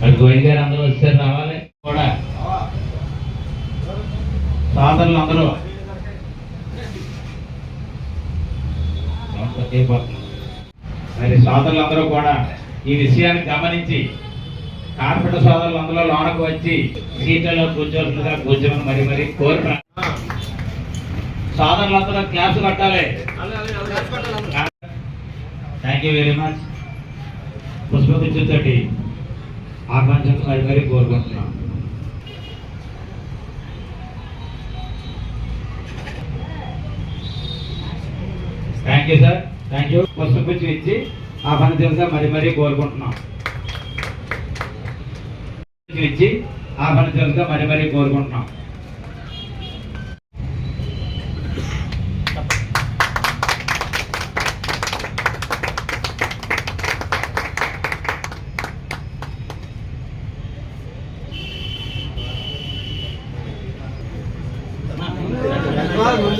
మరి గోవింద్ గారు అందరూ వచ్చారు రావాలి కూడా. సోదరులు అందరూ. మరి సోదరులందరూ కూడా ఈ విషయాన్ని గమనించి కార్పొరేట్ సోదరులు అందులో లోనకు వచ్చి సీట్లలో కూర్చోవలసిందిగా కూర్చోమని మరి మరి కోరుతున్నా సోదరులందరూ క్లాస్ కట్టాలి. థ్యాంక్ యూ వెరీ మచ్ పుష్పగుచ్చుతోటి ఆకాంక్షలు మరి మరి కోరుకుంటున్నాం thank you sir thank you పుష్పగుచ్చు ఇచ్చి ఆ పని తెలుసా? మరి మరీ కోరుకుంటున్నాం. ఇచ్చి ఆ పని తెలుసా? మరి మరీ కోరుకుంటున్నాం.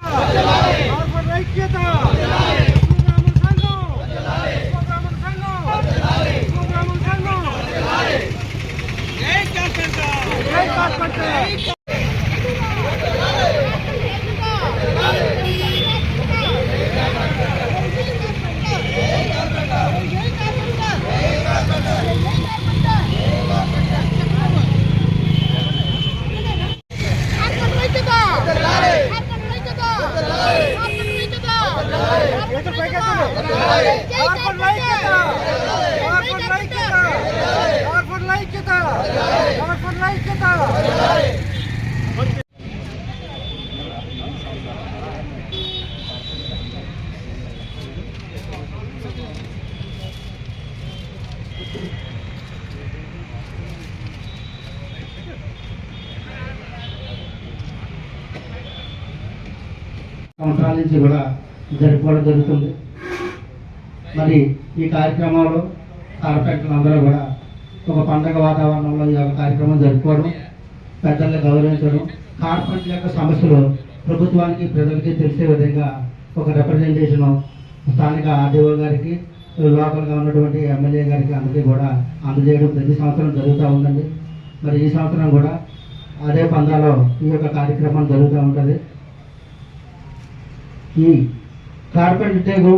కార్పొరేట్ ఐక్యత ప్రోగ్రాముల సంఘం ప్రోగ్రాముల సంఘం ప్రోగ్రాముల సంఘం జై కార్పొరేట్ జై కార్పొరేట్ కార్పొరేట్ ఐక్యత కార్పొరేట్ ఐక్యత కార్పొరేట్ ఐక్యత కార్పొరేట్ ఐక్యత సంవత్సరాల నుంచి కూడా జరుపుకోవడం జరుగుతుంది. మరి ఈ కార్యక్రమంలో కార్పొరేటర్లు అందరూ కూడా ఒక పండగ వాతావరణంలో ఈ యొక్క కార్యక్రమం జరుపుకోవడం పెద్దల్ని గౌరవించడం కార్పొరేట్ యొక్క సమస్యలు ప్రభుత్వానికి ప్రజలకి తెలిసే విధంగా ఒక రిప్రజెంటేషన్ స్థానిక ఆర్డీఓ గారికి లోకల్గా ఉన్నటువంటి ఎమ్మెల్యే గారికి అందరికీ కూడా అందజేయడం ప్రతి సంవత్సరం జరుగుతూ ఉందండి. మరి ఈ సంవత్సరం కూడా అదే పందాలో ఈ యొక్క కార్యక్రమం జరుగుతూ ఉంటుంది. ఈ కార్పెంటర్లో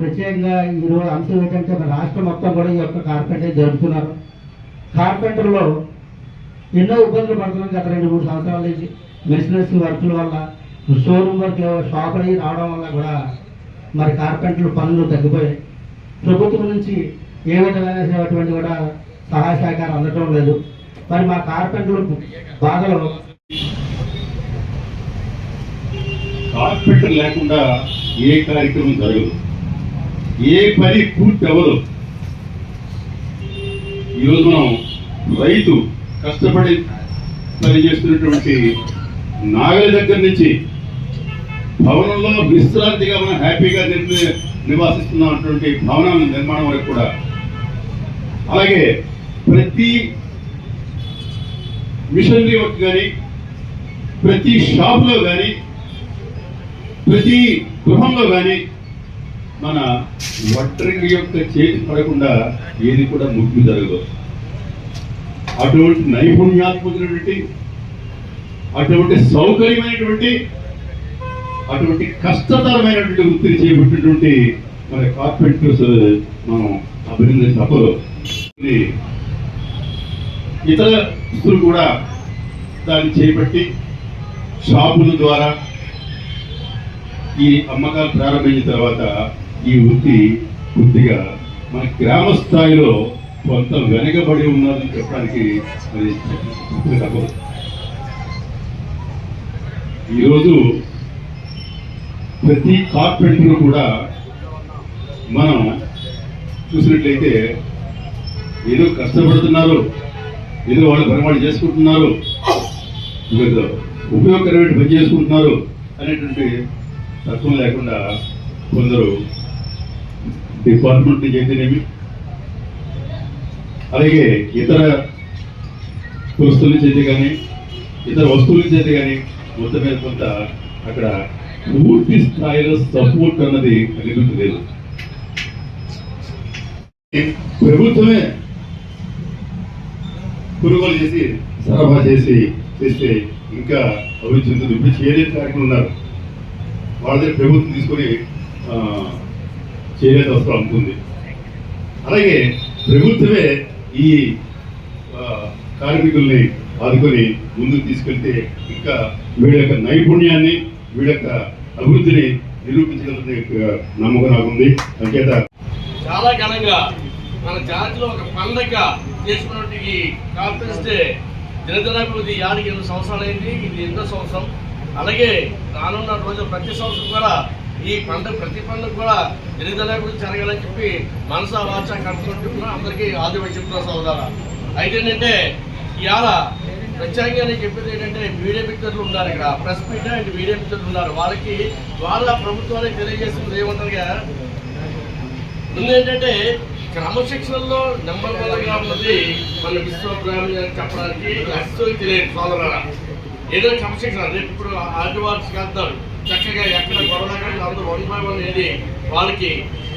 ప్రత్యేకంగా ఈరోజు అంశం ఏంటంటే మన రాష్ట్రం మొత్తం కూడా ఈ యొక్క కార్పెంటర్ జరుపుతున్నారు. కార్పెంటర్లో ఎన్నో ఇబ్బందులు పడుతున్నాం గత రెండు మూడు సంవత్సరాల నుంచి. బిజినెస్ వర్కుల వల్ల షోరూమ్ వర్క్ షాపులు అయ్యి రావడం వల్ల కూడా మరి కార్పెంటర్లు పనులు తగ్గిపోయాయి. ప్రభుత్వం నుంచి ఏ విధమైనటువంటి కూడా సహాయ సహకారం అందటం లేదు. మరి మా కార్పెంటర్లకు బాధలు కార్పెంటర్ లేకుండా ఏ కార్యక్రమం జరగదు. ఏ పని పూర్తి అవ్వదు. ఈరోజు మనం రైతు కష్టపడి పని చేస్తున్నటువంటి నాగలి దగ్గర నుంచి భవనంలో విశ్రాంతిగా మనం హ్యాపీగా నిర్మి- నివాసిస్తున్నటువంటి భవన నిర్మాణం వరకు కూడా. అలాగే ప్రతి మిషనరీ వర్క్ కానీ ప్రతి షాప్లో కానీ ప్రతి గృహంలో కానీ మన ఒంటరి యొక్క చేతి పడకుండా ఏది కూడా ముగ్గు జరగదు. అటువంటి నైపుణ్యాత్మకమైనటువంటి అటువంటి సౌకర్యమైనటువంటి అటువంటి కష్టతరమైనటువంటి వృత్తిని చేపట్టినటువంటి మన కార్పెంటర్స్ మనం అభివృద్ధి తప్పదు ఇతర వస్తువులు కూడా దాన్ని చేపట్టి షాపుల ద్వారా ఈ అమ్మకాలు ప్రారంభించిన తర్వాత ఈ వృత్తి కొద్దిగా మన గ్రామ స్థాయిలో కొంత వెనకబడి ఉన్నదని చెప్పడానికి మరి తప్పదు. ఈరోజు ప్రతి కార్పెంటర్ కూడా మనం చూసినట్లయితే ఏదో కష్టపడుతున్నారు ఏదో వాళ్ళు పని చేసుకుంటున్నారు ఉపయోగకరమైన పని చేసుకుంటున్నారు అనేటువంటి తత్వం లేకుండా కొందరు డిపార్ట్మెంట్ చేసినవి. అలాగే ఇతర వస్తువుల అయితే కానీ ఇతర వస్తువుల చేతి కానీ మొత్తం మీద కొంత అక్కడ పూర్తి స్థాయిలో సపోర్ట్ అన్నది లేదు ప్రభుత్వమే కొనుగోలు చేసి సరఫరా చేసి చేస్తే ఇంకా అభివృద్ధి చెందుతుంది. ఇప్పుడు చేయలేని కార్యక్రమం ఉన్నారు. వాళ్ళ దగ్గర ప్రభుత్వం తీసుకొని ఆ, చేనేత వస్త్రం అమ్ముతుంది అలాగే ప్రభుత్వమే ఈ కార్మికుల్ని ఆదుకొని ముందుకు తీసుకెళ్తే ఇంకా వీడి యొక్క నైపుణ్యాన్ని వీడి యొక్క అభివృద్ధిని నిరూపించగలనే నమ్మకం నాకుంది. అంచేత చాలా ఘనంగా మన జాతిలో ఒక పండగ చేసుకున్నట్టు ఈ కాన్ఫరెన్స్ డే దినదినాభివృద్ధి యాడికి ఎనిమిది సంవత్సరాలు అయింది ఇది ఎన్నో సంవత్సరం. అలాగే రానున్న రోజు ప్రతి సంవత్సరం కూడా ఈ పంట ప్రతి పండుగ కూడా దినదినాభివృద్ధి జరగాలని చెప్పి మనసా వాచ కట్టుకుంటున్నాం అందరికీ ఆదివారం చెప్తున్నా సోదర. అయితే ఏంటంటే ఇవాళ ప్రత్యేకంగా నేను చెప్పేది ఏంటంటే మీడియా మిత్రులు ఉన్నారు ఇక్కడ. ప్రెస్ మీట్ అండ్ మీడియా మిత్రులు ఉన్నారు. వాళ్ళకి వాళ్ళ ప్రభుత్వానికి తెలియజేస్తుంది ఏమంటారుగా? ముందు ఏంటంటే క్రమశిక్షణలో నెంబర్ వన్గా ఉన్నది మన విశ్వబ్రాహ్మణి అని చెప్పడానికి అస్సలు తెలియదు సోదరులారా ఏదో క్రమశిక్షణ రేపు ఇప్పుడు ఆదివాసి వెళ్తారు చక్కగా ఎక్కడ గొడవ లేకుండా అందరూ వన్ బై వన్ వెళ్ళి వాళ్ళకి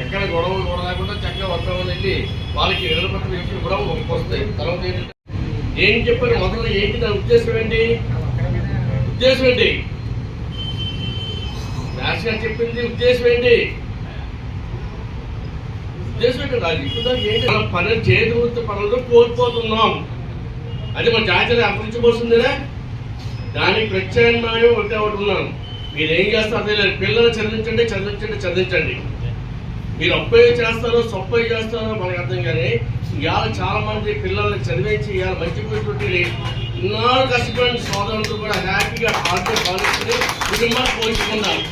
ఎక్కడ గొడవ గొడవ లేకుండా చక్కగా వన్ బై వన్ వెళ్ళి వాళ్ళకి నిలబడిన వ్యక్తులు కూడా వస్తాయి. తర్వాత ఏంటంటే ఏం చెప్పారు? మొదలు ఏంటి? దాని ఉద్దేశం ఏంటి? ఉద్దేశం ఏంటి? వ్యాస్ గారు చెప్పింది ఉద్దేశం ఏంటి? ఉద్దేశం ఏంటి? రాజు ఇప్పుడు ఏంటి? మనం పని చేతి పనులు కోల్పోతున్నాం. అది మన జాతర అంతరించబోతుందిరా దానికి ప్రత్యామ్నాయం ఒకటే ఒకటి ఉన్నాను మీరు ఏం చేస్తారో తెలియదు పిల్లలు చదివించండి చదివించండి చదివించండి. మీరు అప్పయ్య చేస్తారో సొప్పయ్య చేస్తారో మనకు అర్థం కానీ ఇవాళ చాలా మంది పిల్లల్ని చదివించి ఇవాళ మంచి పోయి ఇన్నాళ్ళు కష్టపడిన సోదరులతో కూడా హ్యాపీగా ఆర్థిక కాలేజీని కుటుంబాన్ని పోషిస్తున్నారు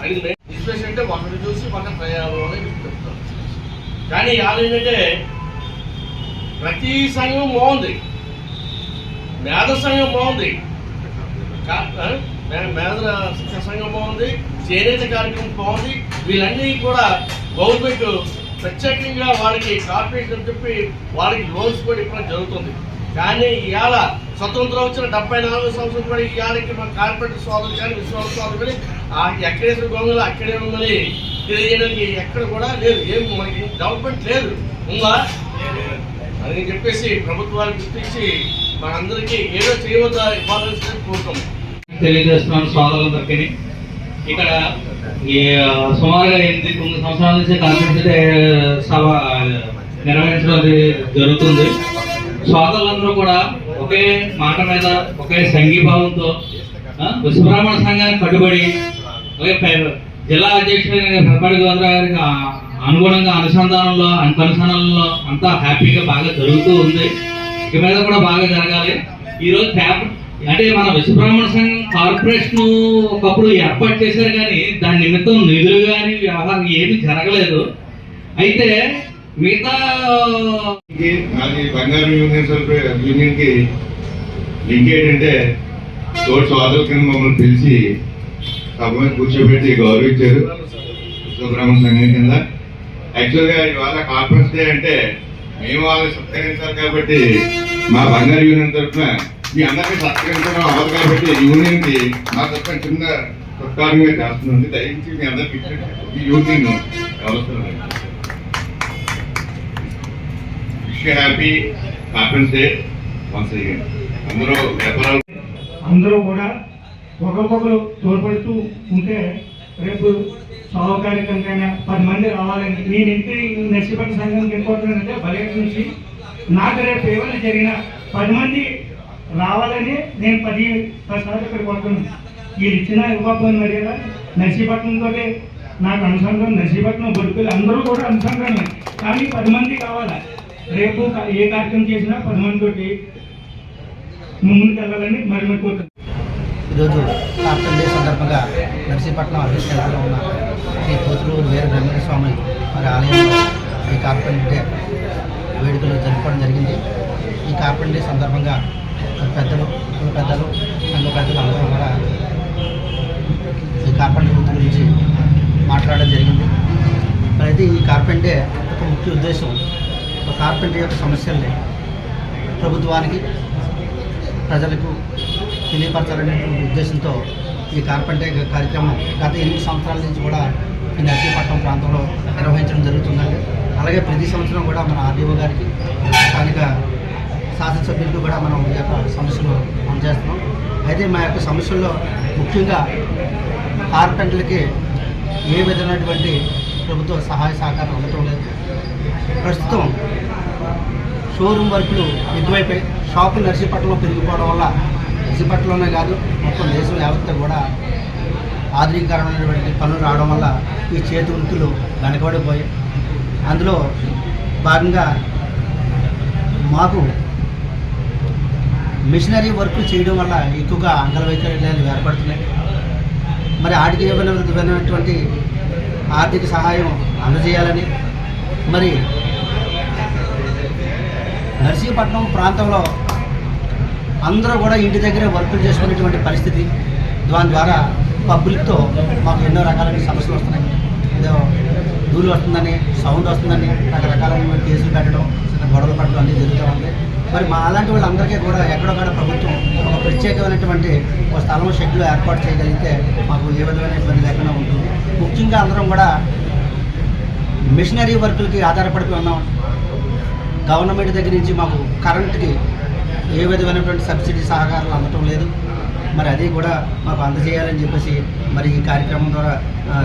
అది ఇన్స్పిరేషన్ అంటే ఒకటి చూసి ఒక ప్రయాణంలోనే అని చెప్తాను కానీ ఇవాళ ఏంటంటే ప్రతి సంఘం బాగుంది. మేధ సంఘం బాగుంది. మేధల మేధ శిక్షణ సంఘం బాగుంది చేనేత కార్యక్రమం బాగుంది. వీళ్ళన్నీ కూడా గవర్నమెంట్ ప్రత్యేకంగా వాళ్ళకి కార్పొరేషన్ అని చెప్పి వాళ్ళకి లోన్స్ కూడా ఇవ్వడం జరుగుతుంది. కానీ ఇవాళ స్వతంత్రం వచ్చిన డెబ్బై నాలుగు సంవత్సరం కూడా ఇవాళకి మన కార్పొరేటర్ సోదరులు కానీ విశ్వాస సోదరులు కానీ ఆ ఎక్కడేసిన గొంగలు అక్కడే ఉందని తెలియజేయడానికి ఎక్కడ కూడా లేదు. ఏం మనకి డెవలప్మెంట్ లేదు. ఉందా? అని చెప్పేసి ప్రభుత్వానికి గుర్తించి మనందరికీ ఏదో చేయవద్దా ఇవ్వాలని కోరుతాం తెలియజేస్తున్నాను సోదరులందరికీ ఇక్కడ ఈ సుమారుగా ఎనిమిది తొమ్మిది సంవత్సరాల నుంచి కాన్ఫరెన్స్ సభ నిర్వహించడం జరుగుతుంది. సోదరులందరూ కూడా ఒకే మాట మీద ఒకే సంఘీభావంతో ఆ, విశ్వబ్రాహ్మణ సంఘానికి కట్టుబడి ఒకే జిల్లా అధ్యక్షుడైన పెద్దపాటి గోంద్ర గారికి అనుగుణంగా అనుసంధానంలో అనుసంధానంలో అంతా హ్యాపీగా బాగా జరుగుతూ ఉంది. ఇక మీద కూడా బాగా జరగాలి. ఈరోజు రోజు పేపర్ అంటే మన విశ్వబ్రాహ్మణ సంఘం కార్పొరేషన్ ఒకప్పుడు ఏర్పాటు చేశారు కానీ దాని నిమిత్తం నిధులు కానీ వ్యవహారం ఏమీ జరగలేదు. అయితే మిగతా కి బంగారం యూనియన్ యూనియన్కి లింక్ ఏంటంటే తోటి సోదరుల కింద మమ్మల్ని పిలిచి సభ మీద కూర్చోబెట్టి గౌరవించారు విశ్వబ్రాహ్మణ సంఘం కింద. యాక్చువల్గా ఇవాళ కాన్ఫరెన్స్ డే అంటే మేము వాళ్ళని సత్కరించాలి కాబట్టి మా బంగారు యూనియన్ తరఫున మీ అందరికీ సత్కరించడం అవ్వదు కాబట్టి యూనియన్కి నా తరఫున చిన్న సత్కారంగా చేస్తుంది దయచేసి మీ అందరికీ ఈ యూనియన్ వ్యవస్థ happy conference day once again అందరూ వ్యాపారాలు అందరూ కూడా ఒకరికొకరు తోడ్పడుతూ ఉంటే రేపు సౌకర్యకంగా పది మంది రావాలని నేను ఇంటి నర్సిపల్లి సంఘం వెళ్ళిపోతున్నానంటే బలేట్ నుంచి నాకు రేపు ఏమైనా జరిగినా పది మంది రావాలని నేను పది పది సార్లు ఇక్కడికి వీళ్ళు ఇచ్చిన మరి మర్యాద నర్సీపట్నంతో నాకు అనుసంధానం నర్సీపట్నం బొడుకులు అందరూ కూడా అనుసంధానం కానీ పది మంది కావాలా? రేపు ఏ కార్యక్రమం చేసినా పది మంది తోటి ముందుకు వెళ్ళాలని మరి మరి కోరుతున్నాను. ఈరోజు కార్తన్ డే సందర్భంగా నర్సీపట్నం అధ్యక్షులలో ఉన్న శ్రీ కోతులూరు వీర బ్రహ్మేంద్ర స్వామి వారి ఆలయంలో ఈ కార్పెంటర్ డే వేడుకలు జరుపుకోవడం జరిగింది. ఈ కార్పెంటర్ డే సందర్భంగా పెద్దలు కుల పెద్దలు సంఘ పెద్దలు అందరం కూడా ఈ కార్పెంటర్ వృత్తి గురించి మాట్లాడడం జరిగింది. అయితే ఈ కార్పెంటర్ ఒక ముఖ్య ఉద్దేశం. ఒక కార్పెంటర్ యొక్క సమస్యల్ని ప్రభుత్వానికి ప్రజలకు తెలియపరచాలనేటువంటి ఉద్దేశంతో ఈ కార్పెంటర్ కార్యక్రమం గత ఎనిమిది సంవత్సరాల నుంచి కూడా ఈ నర్సీపట్నం ప్రాంతంలో నిర్వహించడం జరుగుతుందండి. అలాగే ప్రతి సంవత్సరం కూడా మన ఆర్డీఓ గారికి స్థానిక శాసనసభ్యులకు కూడా మనం ఈ యొక్క సమస్యలు పనిచేస్తున్నాం అయితే మా యొక్క సమస్యల్లో ముఖ్యంగా కార్పెంటర్లకి ఏ విధమైనటువంటి ప్రభుత్వ సహాయ సహకారం అందటం లేదు. ప్రస్తుతం షోరూమ్ వర్కులు ఎక్కువైపోయి షాపులు నర్సీపట్నంలో పెరిగిపోవడం వల్ల నర్సీపట్నంలోనే కాదు మొత్తం దేశం యావత్తు కూడా ఆధునీకరణమైనటువంటి పనులు రావడం వల్ల ఈ చేతి వృత్తులు వెనకబడిపోయాయి. అందులో భాగంగా మాకు మిషనరీ వర్క్ చేయడం వల్ల ఎక్కువగా అంగవైకల్యాలు ఏర్పడుతున్నాయి. మరి ఆర్థిక ఏమైనా ఆర్థిక సహాయం అందజేయాలని మరి నర్సీపట్నం ప్రాంతంలో అందరూ కూడా ఇంటి దగ్గరే వర్కులు చేసుకునేటువంటి పరిస్థితి. దాని ద్వారా పబ్లిక్తో మాకు ఎన్నో రకాలైన సమస్యలు వస్తున్నాయి. ఏదో ధూళి వస్తుందని సౌండ్ వస్తుందని రకరకాలైన కేసులు పెట్టడం గొడవలు పడడం అన్నీ జరుగుతూ ఉంది మరి మా అలాంటి వాళ్ళందరికీ కూడా ఎక్కడొక్కడ ప్రభుత్వం ఒక ప్రత్యేకమైనటువంటి ఒక స్థలం షెడ్యూల్ ఏర్పాటు చేయగలిగితే మాకు ఏ విధమైన ఇబ్బంది లేకుండా ఉంటుంది. ముఖ్యంగా అందరం కూడా మిషనరీ వర్కులకి ఆధారపడిపోయి ఉన్నాం. గవర్నమెంట్ దగ్గర నుంచి మాకు కరెంట్కి ఏ విధమైనటువంటి సబ్సిడీ సహకారాలు అందటం లేదు. మరి అది కూడా మాకు అందజేయాలని చెప్పేసి మరి ఈ కార్యక్రమం ద్వారా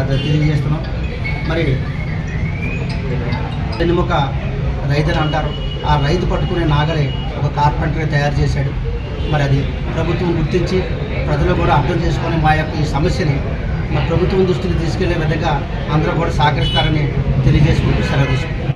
తెలియజేస్తున్నాం. మరి వెన్నెముక రైతుని అంటారు ఆ రైతు పట్టుకునే నాగలే ఒక కార్పెంటర్ తయారు చేశాడు. మరి అది ప్రభుత్వం గుర్తించి ప్రజలు కూడా అర్థం చేసుకొని మా యొక్క ఈ సమస్యని మా ప్రభుత్వం దృష్టికి తీసుకెళ్ళే విధంగా అందరూ కూడా సహకరిస్తారని తెలియజేసుకుంటూ సెలవు